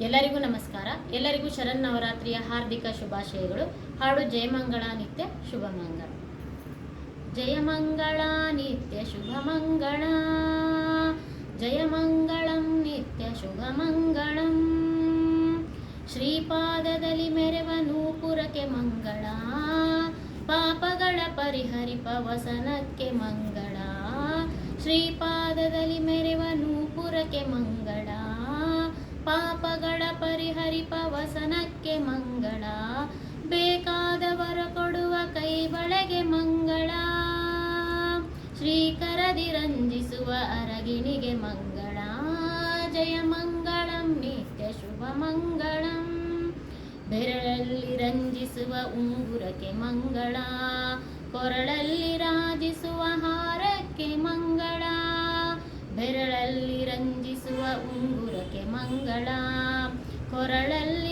ಎಲ್ಲರಿಗೂ ನಮಸ್ಕಾರ. ಎಲ್ಲರಿಗೂ ಶರನ್ನವರಾತ್ರಿಯ ಹಾರ್ದಿಕ ಶುಭಾಶಯಗಳು. ಹಾಡು ಜಯಮಂಗಳ ನಿತ್ಯ ಶುಭ ಮಂಗಳ. ಜಯಮಂಗಳ ನಿತ್ಯ ಶುಭ ಮಂಗಳ. ಜಯಮಂಗಳಂ ನಿತ್ಯ ಶುಭ ಮಂಗಳಂ. ಶ್ರೀಪಾದದಲ್ಲಿ ಮೆರವ ನೂಪುರಕ್ಕೆ ಮಂಗಳ. ಪಾಪಗಳ ಪರಿಹರಿಪ ವಸನಕ್ಕೆ ಮಂಗಳ. ಶ್ರೀಪಾದದಲ್ಲಿ ಮೆರವ ನೂಪುರಕ್ಕೆ ಮಂಗಳ. ಮಂಗಳ. ಬೇಕಾದವರ ಕೊಡುವ ಕೈ ಬಳೆಗೆ ಮಂಗಳ. ಶ್ರೀಕರದಿ ರಂಜಿಸುವ ಅರಗಿಣಿಗೆ ಮಂಗಳ. ಜಯ ಮಂಗಳಂ, ನಿತ್ಯ ಶುಭ ಮಂಗಳಂ. ಬೆರಳಲ್ಲಿ ರಂಜಿಸುವ ಉಂಗುರಕ್ಕೆ ಮಂಗಳ. ಕೊರಳಲ್ಲಿ ರಾಜಿಸುವ ಹಾರಕ್ಕೆ ಮಂಗಳ. ಬೆರಳಲ್ಲಿ ರಂಜಿಸುವ ಉಂಗುರಕ್ಕೆ ಮಂಗಳ. ಕೊರಳಲ್ಲಿ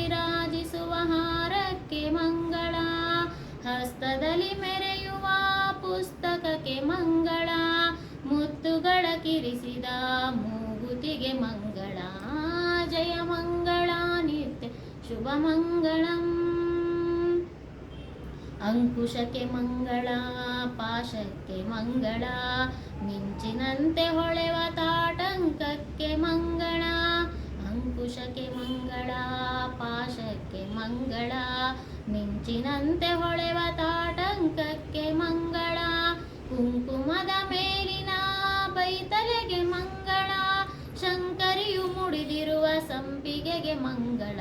ಮಂಗಳಂ ಅಂಕುಶಕ್ಕೆ ಮಂಗಳ, ಪಾಶಕ್ಕೆ ಮಂಗಳ, ಮಿಂಚಿನಂತೆ ಹೊಳೆವ ತಾಟಂಕಕ್ಕೆ ಮಂಗಳ. ಅಂಕುಶಕ್ಕೆ ಮಂಗಳ, ಪಾಶಕ್ಕೆ ಮಂಗಳ, ಮಿಂಚಿನಂತೆ ಹೊಳೆವ ತಾಟಂಕಕ್ಕೆ ಮಂಗಳ. ಕುಂಕುಮದ ಮೇಲಿನ ಬೈತಲೆಗೆ ಮಂಗಳ, ಶಂಕರಿಯು ಮುಡಿದಿರುವ ಸಂಪಿಗೆಗೆ ಮಂಗಳ.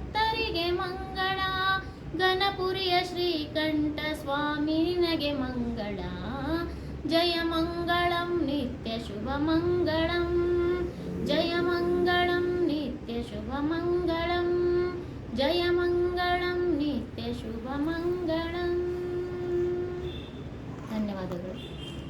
ಶಂಕರಿಗೆ ಮಂಗಳ. ಗಣಪುರಿಯ ಶ್ರೀಕಂಠ ಸ್ವಾಮಿ ನಿನಗೆ ಮಂಗಳ. ಜಯ ಮಂಗಳಂ, ನಿತ್ಯ ಶುಭ ಮಂಗಳಂ. ಜಯ ಮಂಗಳಂ, ನಿತ್ಯ ಶುಭ ಮಂಗಳಂ. ಜಯ ಮಂಗಳಂ, ನಿತ್ಯ ಶುಭ ಮಂಗಳಂ. ಧನ್ಯವಾದಗಳು.